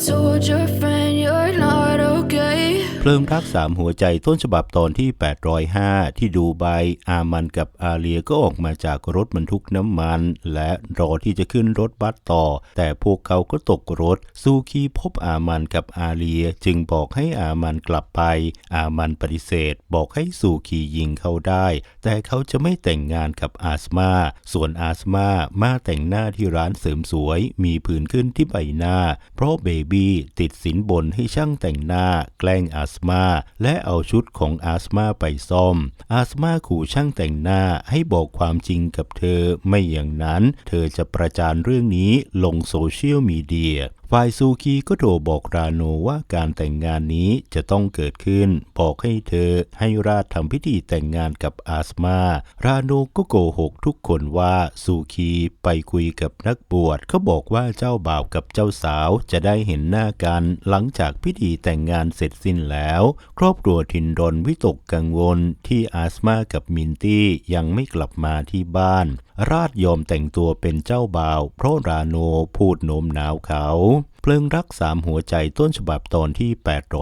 soldier friend. เพลิงรักสามหัวใจต้นฉบับตอนที่ 805 ที่ดูไบอามันกับอาเลียก็ออกมาจากรถบรรทุกน้ำมัน และรอที่จะขึ้นรถบัสต่อ แต่พวกเขาก็ตกรถ ซูคีพบอามันกับอาเลีย จึงบอกให้อามันกลับไป อามันปฏิเสธ บอกให้ซูคียิงเขาได้ แต่เขาจะไม่แต่งงานกับอาสมาส่วนอาสมามาแต่งหน้าที่ร้านเสริมสวย มีผื่นขึ้นที่ใบหน้า เพราะเบบี้ติดสินบนให้ช่างแต่งหน้าแกล้งอาสมาและเอาชุดของอาสมาไปซ่อม อาสมาขู่ช่างแต่งหน้าให้บอกความจริงกับเธอไม่อย่างนั้น เธอจะประจานเรื่องนี้ลงโซเชียลมีเดีย ฝ่ายซูคีก็โทรบอกราโนว่าการแต่งงานนี้จะต้องเกิดขึ้น บอกให้เธอให้ราชทำพิธีแต่งงานกับอาสมา ราโนก็โกหกทุกคนว่าซูคีไปคุยกับนักบวชเขาบอกว่าเจ้าบ่าวกับเจ้าสาวจะได้เห็นหน้ากันหลังจากพิธีแต่งงานเสร็จสิ้นแล้ว ครอบครัวทินรนวิตกกังวลที่อาสมากับมินตี้ยังไม่กลับมาที่บ้าน ราชยอมแต่งตัวเป็นเจ้าบ่าว เพราะราโนพูดโน้มน้าวเขา เพลิงรักสามหัวใจต้นฉบับตอนที่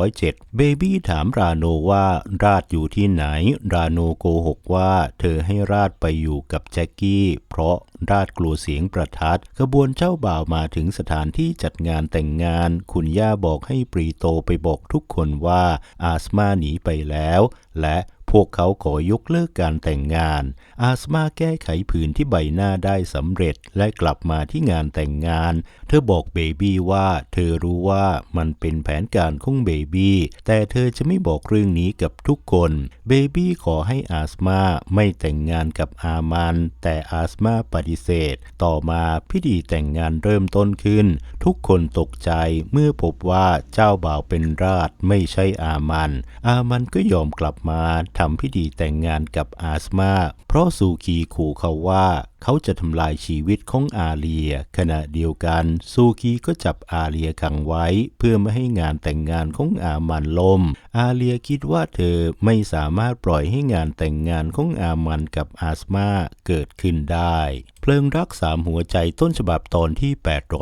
807 เบบี้ถามราโนว่าราดอยู่ที่ไหน ราโนโกหกว่า เธอให้ราดไปอยู่กับแจ็คกี้ เพราะราดกลัวเสียงประทัดขบวนเจ้าบ่าวมาถึงสถานที่จัดงานแต่งงาน คุณย่าบอกให้ปรีโตไปบอกทุกคนว่าอาสมาหนีไปแล้ว และ พวกเขาขอยกเลิกการแต่งงาน อาสมาแก้ไขผื่นที่ใบหน้าได้สำเร็จและกลับมาที่งานแต่งงาน เธอบอกเบบี้ว่าเธอรู้ว่ามันเป็นแผนการของเบบี้แต่เธอจะไม่บอกเรื่องนี้กับทุกคน เบบี้ขอให้อาสมาไม่แต่งงานกับอามัน แต่อาสมาปฏิเสธ ต่อมาพิธีแต่งงานเริ่มต้นขึ้น ทุกคนตกใจเมื่อพบว่าเจ้าบ่าวเป็นราชไม่ใช่อามัน อามันก็ยอมกลับมาทำพิธีแต่งงานกับอาสมา เพราะซูคีขู่เขาว่า เขาจะทำลายชีวิตของอาเลีย ขณะเดียวกัน ซูคีก็จับอาเลียขังไว้ เพื่อไม่ให้งานแต่งงานของอามันล่ม อาเลียคิดว่าเธอไม่สามารถปล่อยให้งานแต่งงานของอามันกับอาสมาเกิดขึ้นได้ เพลิงรักสามหัวใจต้นฉบับตอนที่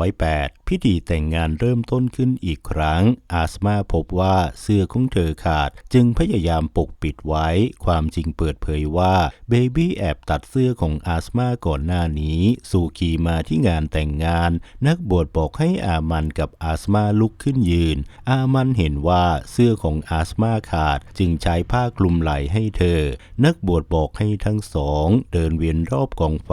808 พิธีแต่งงานเริ่มต้นขึ้นอีกครั้ง อาสมาพบว่าเสื้อของเธอขาด จึงพยายามปกปิดไว้ ความจริงเปิดเผยว่าเบบี้แอบตัดเสื้อของอาสมาก่่อนหน้านี้สู่ขีมาที่งานแต่งงาน นักบวชบอกให้อามันกับอาสมาลุกขึ้นยืน อามันเห็นว่าเสื้อของอาสมาขาดจึงใช้ผ้าคลุมไหล่ให้เธอ นักบวชบอกให้ทั้งสองเดินเวียนรอบกองไฟ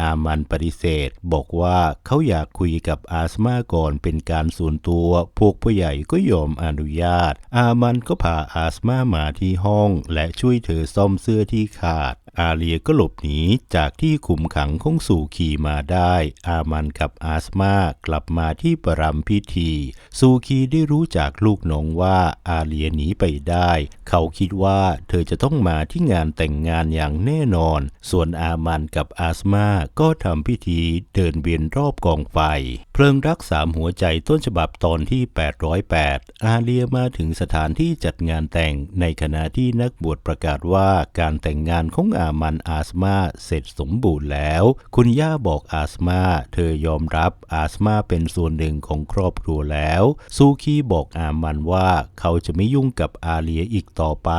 อามันปฏิเสธ บอกว่าเขาอยากคุยกับอาสมาก่อนเป็นการส่วนตัว พวกผู้ใหญ่ก็ยอมอนุญาต อามันก็พาอาสมามาที่ห้อง และช่วยเธอซ่อมเสื้อที่ขาด อาเลียก็หลบหนีจากที่ขุมขังของสู่ขี่มาได้ อามันกับอาสมากลับมาที่ประรำพิธีซูคีได้รู้จากลูกน้องว่าอาเลียหนีไปได้ เขาคิดว่าเธอจะต้องมาที่งานแต่งงานอย่างแน่นอน ส่วนอามันกับอาสมาก็ทำพิธีเดินเวียนรอบกองไฟ เพลิงรักสามหัวใจต้นฉบับตอนที่ 808 อาเลียมาถึงสถานที่จัดงานแต่งในขณะที่นักบวชประกาศว่าการแต่งงานของอามันอาสมาเสร็จสมบูรณ์แล้วคุณย่าบอกอาสมาเธอยอมรับอาสมาเป็นส่วนหนึ่งของครอบครัวแล้ว ซูคีบอกอามันว่าเขาจะไม่ยุ่งกับอาเลียอีกต่อไป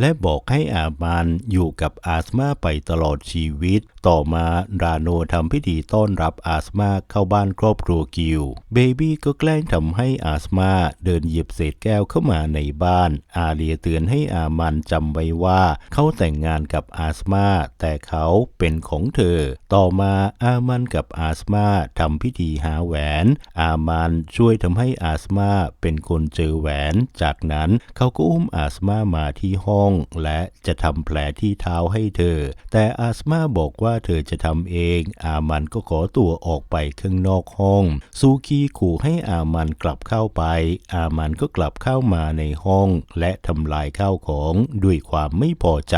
และบอกให้อามันอยู่กับอาสมาไปตลอดชีวิต ต่อมาราโนทำพิธีต้อนรับอาสมาเข้าบ้านครอบครัวกิว เบบี้ก็แกล้งทำให้อาสมาเดินเหยียบเศษแก้วเข้ามาในบ้าน อาเลียเตือนให้อามันจำไว้ว่าเขาแต่งงานกับอาสมาแต่เขาเป็นของเธอ ต่อมาอามันกับอาสมาทำพิธีหาแหวน อามันช่วยทำให้อาสมาเป็นคนเจอแหวน จากนั้นเขาก็อุ้มอาสมามาที่ห้องและจะทำแผลที่เท้าให้เธอ แต่อาสมาบอกว่าเธอจะทำเอง อามันก็ขอตัวออกไปข้างนอกห้อง ซูคีขู่ให้อามันกลับเข้าไป อามันก็กลับเข้ามาในห้อง และทำลายข้าวของด้วยความไม่พอใจ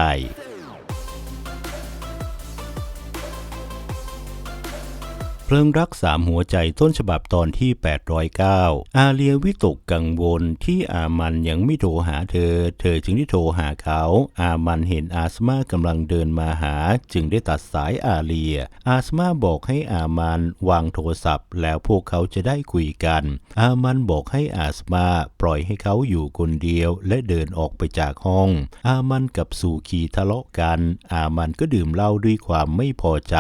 ลิงรักสามหัวใจต้นฉบับตอนที่ 809 อาเลียวิตกกังวลที่อามันยังไม่โทรหาเธอ เธอจึงได้โทรหาเขา อามันเห็นอาสมากำลังเดินมาหา จึงได้ตัดสายอาเลีย อาสมาบอกให้อามันวางโทรศัพท์ แล้วพวกเขาจะได้คุยกัน อามันบอกให้อาสมาปล่อยให้เขาอยู่คนเดียวและเดินออกไปจากห้อง อามันกับสูคีทะเลาะกัน อามันก็ดื่มเหล้าด้วยความไม่พอใจ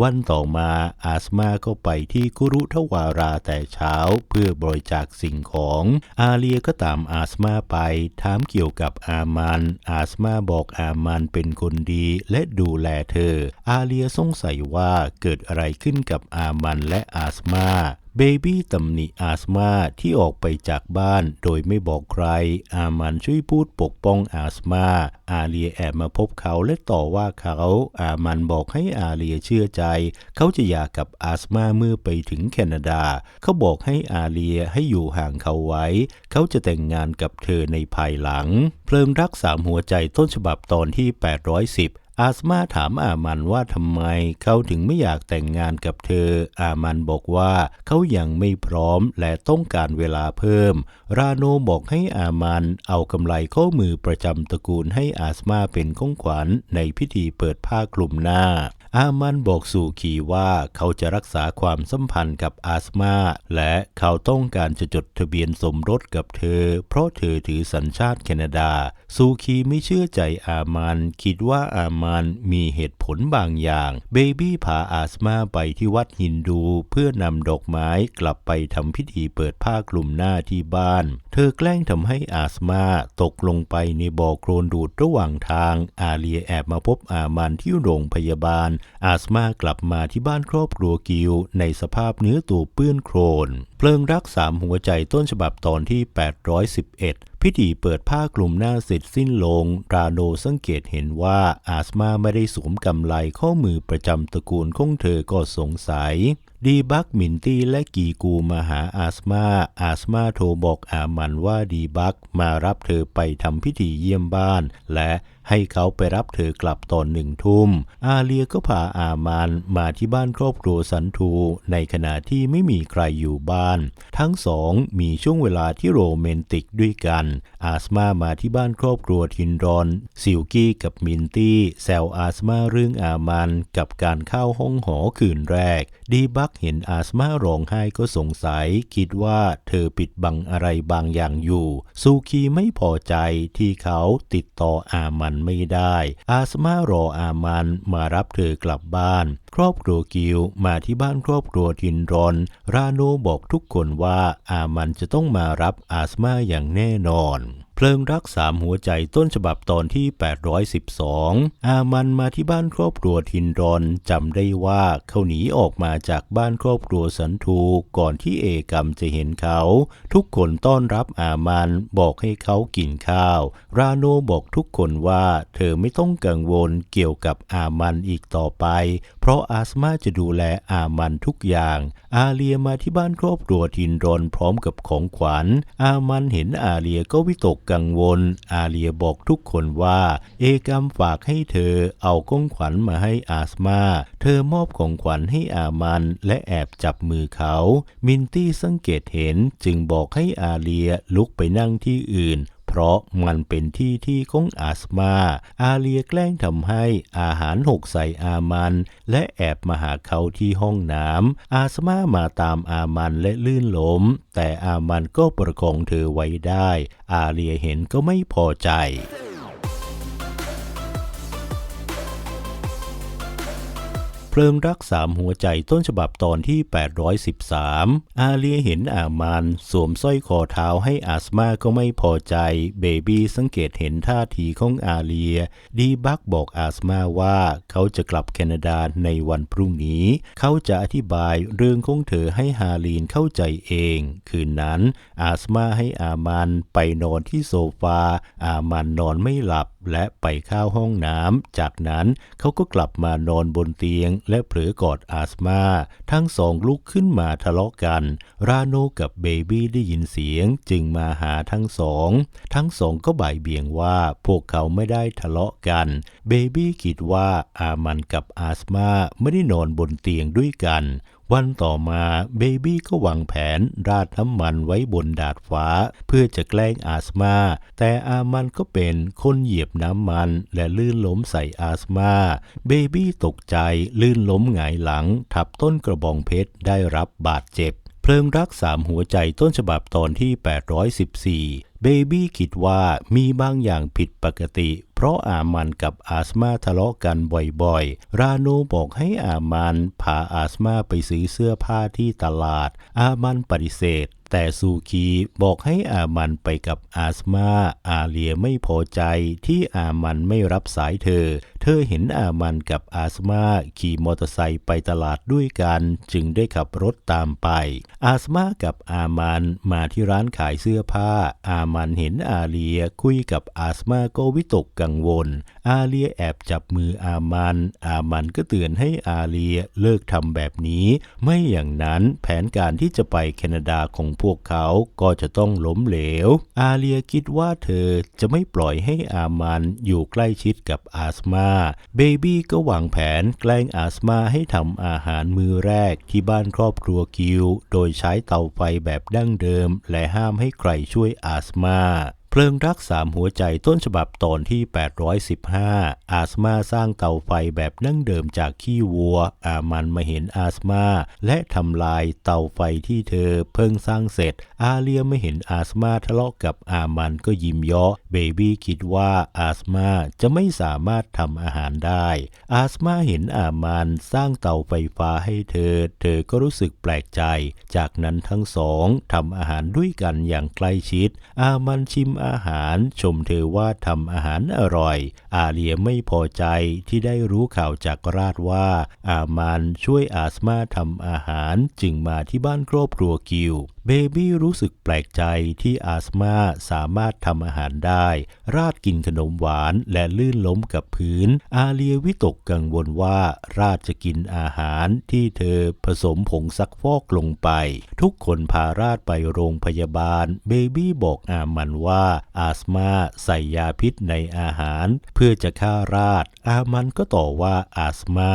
วันต่อมาอาสมาก็ไปที่กุรุทวาราแต่เช้าเพื่อบริจาคสิ่งของ อาเลียก็ตามอาสมาไปถามเกี่ยวกับอามันอาสมาบอกอามันเป็นคนดีและดูแลเธอ อาเลียสงสัยว่าเกิดอะไรขึ้นกับอามันและอาสมา เบบี้ตำหนิอาสมาที่ออกไปจากบ้านโดยไม่บอกใคร อามันช่วยพูดปกป้องอาสมา อาเลียแอบมาพบเขาและต่อว่าเขา อามันบอกให้อาเลียเชื่อใจ เขาจะหย่ากับอาสมาเมื่อไปถึงแคนาดา เขาบอกให้อาเลียให้อยู่ห่างเขาไว้ เขาจะแต่งงานกับเธอในภายหลัง เพลิงรักสามหัวใจต้นฉบับตอนที่ 810 อาสมาถามอามันว่าทำไมเขาถึงไม่อยากแต่งงานกับเธอ อามันบอกว่าเขายังไม่พร้อมและต้องการเวลาเพิ่ม ราโนบอกให้อามันเอากำไลข้อมือประจำตระกูลให้อาสมาเป็นของขวัญในพิธีเปิดผ้าคลุมหน้า อามันบอกสู่ขีว่าเขาจะรักษาความสัมพันธ์กับอาสมาและเขาต้องการจะจดทะเบียนสมรสกับเธอ เพราะเธอถือสัญชาติแคนาดาซูคีไม่เชื่อใจอามันคิดว่าอามันมีเหตุผลบางอย่าง เบบี้พาอาสมาไปที่วัดฮินดูเพื่อนำดอกไม้กลับไปทำพิธีเปิดผ้าคลุมหน้าที่บ้าน เธอแกล้งทำให้อาสมาตกลงไปในบ่อโคลนดูดระหว่างทาง อาเลียแอบมาพบอามันที่โรงพยาบาลอาสมากลับมาที่บ้านครอบครัวกิวในสภาพเนื้อตัวเปื้อนโคลนเพลิงรักสามหัวใจต้นฉบับตอนที่ 811 พิธีเปิดผ้าคลุมหน้าเสร็จสิ้นลง ราโนสังเกตเห็นว่าอาสมาไม่ได้สวมกำไลข้อมือประจำตระกูลของเธอก็สงสัย ดีบักมินตี้และกีกูมาหาอาสมาอาสมาโทรบอกอามันว่าดีบักมารับเธอไปทำพิธีเยี่ยมบ้าน และให้เขาไปรับเธอกลับตอนหนึ่งทุ่ม อาเลียก็พาอามันมาที่บ้านครอบครัวสันทูในขณะที่ไม่มีใครอยู่บ้านทั้งสองมีช่วงเวลาที่โรแมนติกด้วยกัน อาสมามาที่บ้านครอบครัวทินรอน ซิลกี้กับมินตี้แซวอาสมาเรื่องอามันกับการเข้าห้องหอคืนแรก ดีบักเห็นอาสมาร้องไห้ก็สงสัย คิดว่าเธอปิดบังอะไรบางอย่างอยู่ ซูคีไม่พอใจที่เขาติดต่ออามันไม่ได้ อาสมารออามันมารับเธอกลับบ้าน ครอบครัวกิวมาที่บ้านครอบครัวทินรอน ราโนบอกทุกุกคนว่าอามันจะต้องมารับอาสมาอย่างแน่นอน เพลิงรักสามหัวใจต้นฉบับตอนที่ 812 อามันมาที่บ้านครอบครัวทินรอนจำได้ว่าเขาหนีออกมาจากบ้านครอบครัวสันทูก่อนที่เอกรรมจะเห็นเขา ทุกคนต้อนรับอามันบอกให้เขากินข้าว ราโนบอกทุกคนว่าเธอไม่ต้องกังวลเกี่ยวกับอามันอีกต่อไป เพราะอาสมาจะดูแลอามันทุกอย่าง อาเลียมาที่บ้านครอบครัวทินรอนพร้อมกับของขวัญ อามันเห็นอาเลียก็วิตกกังวล อาเลียบอกทุกคนว่า เอกรรมฝากให้เธอเอาของขวัญมาให้อาสมา เธอมอบของขวัญให้อามันและแอบจับมือเขา มินตี้สังเกตเห็นจึงบอกให้อาเลียลุกไปนั่งที่อื่น ราะมันเป็นที่ที่ของอาสมา อาเลียแกล้งทำให้อาหารหกใส่อามัน และแอบมาหาเขาที่ห้องน้ำอาสมามาตามอามันและลื่นล้ม แต่อามันก็ประคองเธอไว้ได้ อาเลียเห็นก็ไม่พอใจ เพลิงรักสามหัวใจต้นฉบับตอนที่ 813 อาเลียเห็นอามันสวมสร้อยคอเท้าให้อาสมาก็ไม่พอใจ เบบี้สังเกตเห็นท่าทีของอาเลีย ดีบักบอกอาสมาว่าเขาจะกลับแคนาดาในวันพรุ่งนี้ เขาจะอธิบายเรื่องของเธอให้ฮาลีนเข้าใจเอง คืนนั้น อาสมาให้อามันไปนอนที่โซฟา อามันนอนไม่หลับและไปเข้าห้องน้ำจากนั้นเขาก็กลับมานอนบนเตียงและเผลอกอดอาสมา ทั้งสองลุกขึ้นมาทะเลาะกัน ราโนกับเบบี้ได้ยินเสียงจึงมาหาทั้งสอง ทั้งสองก็บ่ายเบี่ยงว่าพวกเขาไม่ได้ทะเลาะกัน เบบี้คิดว่าอามันกับอาสมาไม่ได้นอนบนเตียงด้วยกัน วันต่อมาเบบี้ก็วางแผนราดน้ำมันไว้บนดาดฟ้า เพื่อจะแกล้งอาสมา แต่อามันก็เป็นคนเหยียบน้ำมันและลื่นล้มใส่อาสมา เบบี้ตกใจลื่นล้มหงายหลัง ทับต้นกระบองเพชรได้รับบาดเจ็บ เพลิงรักสามหัวใจต้นฉบับตอนที่ 814 เบบี้คิดว่ามีบางอย่างผิดปกติเพราะอามันกับอาสมาทะเลาะกันบ่อยๆ ราโนบอกให้อามันพาอาสมาไปซื้อเสื้อผ้าที่ตลาด อามันปฏิเสธแต่ซูคีบอกให้อามันไปกับอาสมาอาเลียไม่พอใจที่อามันไม่รับสายเธอ เธอเห็นอามันกับอาสมาขี่มอเตอร์ไซค์ไปตลาดด้วยกัน จึงได้ขับรถตามไป อาสมากับอามันมาที่ร้านขายเสื้อผ้า อามันเห็นอาเลียคุยกับอาสมาก็วิตกกังวล อาเลียแอบจับมืออามัน อามันก็เตือนให้อาเลียเลิกทำแบบนี้ ไม่อย่างนั้นแผนการที่จะไปแคนาดาของพวกเขาก็จะต้องล้มเหลว อาเลียคิดว่าเธอจะไม่ปล่อยให้อามันอยู่ใกล้ชิดกับอาสมาเบบี้ก็วางแผนแกล้งอาสมาให้ทำอาหารมือแรกที่บ้านครอบครัวกิว โดยใช้เตาไฟแบบดั้งเดิม และห้ามให้ใครช่วยอาสมา พลิงรักสามหัวใจต้นฉบับตอนที่ 815 อาสมาสร้างเตาไฟแบบนั่งเดิมจากขี้วัว อามันมาเห็นอาสมา และทำลายเตาไฟที่เธอเพิ่งสร้างเสร็จ อาเลียไม่เห็นอาสมาทะเลาะกับอามันก็ยิ้มเยาะเบบี้คิดว่าอาสมาจะไม่สามารถทำอาหารได้ อาสมาเห็นอามันสร้างเตาไฟฟ้าให้เธอ เธอก็รู้สึกแปลกใจ จากนั้นทั้งสองทำอาหารด้วยกันอย่างใกล้ชิด อามันชิมอาหาร ชมเธอว่าทำอาหารอร่อย อาเลียไม่พอใจที่ได้รู้ข่าวจากราชว่า อามันช่วยอาสมาทำอาหารจึงมาที่บ้านครอบครัวกิวเบบี้รู้สึกแปลกใจที่อาสมาสามารถทำอาหารได้ ราดกินขนมหวานและลื่นล้มกับพื้น อาเลียวิตกกังวลว่าราดจะกินอาหารที่เธอผสมผงซักฟอกลงไป ทุกคนพาราดไปโรงพยาบาล เบบี้บอกอามันว่าอาสมาใส่ยาพิษในอาหาร เพื่อจะฆ่าราดอามันก็ต่อว่าอาสมา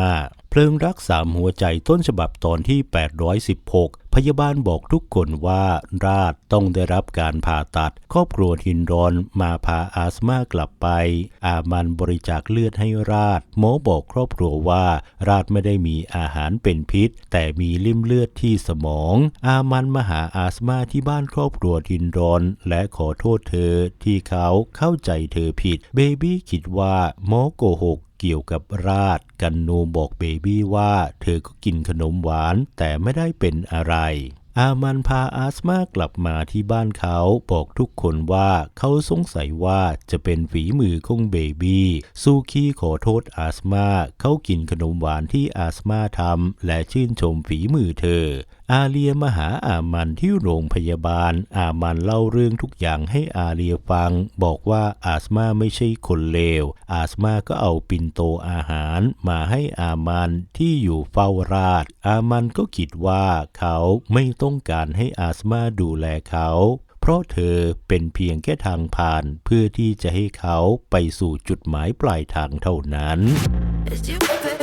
เพลิงรักสามหัวใจต้นฉบับตอนที่ 816 พยาบาลบอกทุกคนว่าราดต้องได้รับการผ่าตัด ครอบครัวทินรอนมาพาอาสมากลับไป อามันบริจาคเลือดให้ราดหมอบอกครอบครัวว่า ราดไม่ได้มีอาหารเป็นพิษ แต่มีลิ่มเลือดที่สมอง อามันมาหาอาสมาที่บ้านครอบครัวทินรอน และขอโทษเธอที่เขาเข้าใจเธอผิด เบบี้คิดว่าหมอโกหก เกี่ยวกับราดกันนูบอกเบบี้ว่า เธอก็กินขนมหวานแต่ไม่ได้เป็นอะไร อามันพาอาสมากลับมาที่บ้านเขาบอกทุกคนว่าเขาสงสัยว่าจะเป็นฝีมือของเบบี้ซูคีขอโทษอาสมาเขากินขนมหวานที่อาสมาทำและชื่นชมฝีมือเธอ อาเลียมาหาอามันที่โรงพยาบาล อามันเล่าเรื่องทุกอย่างให้อาเลียฟัง บอกว่าอาสมาไม่ใช่คนเลว อาสมาก็เอาปินโตอาหารมาให้อามันที่อยู่เฝ้าราชอามันก็คิดว่าเขาไม่ต้องการให้อาสมาดูแลเขา เพราะเธอเป็นเพียงแค่ทางผ่านเพื่อที่จะให้เขาไปสู่จุดหมายปลายทางเท่านั้น Is you.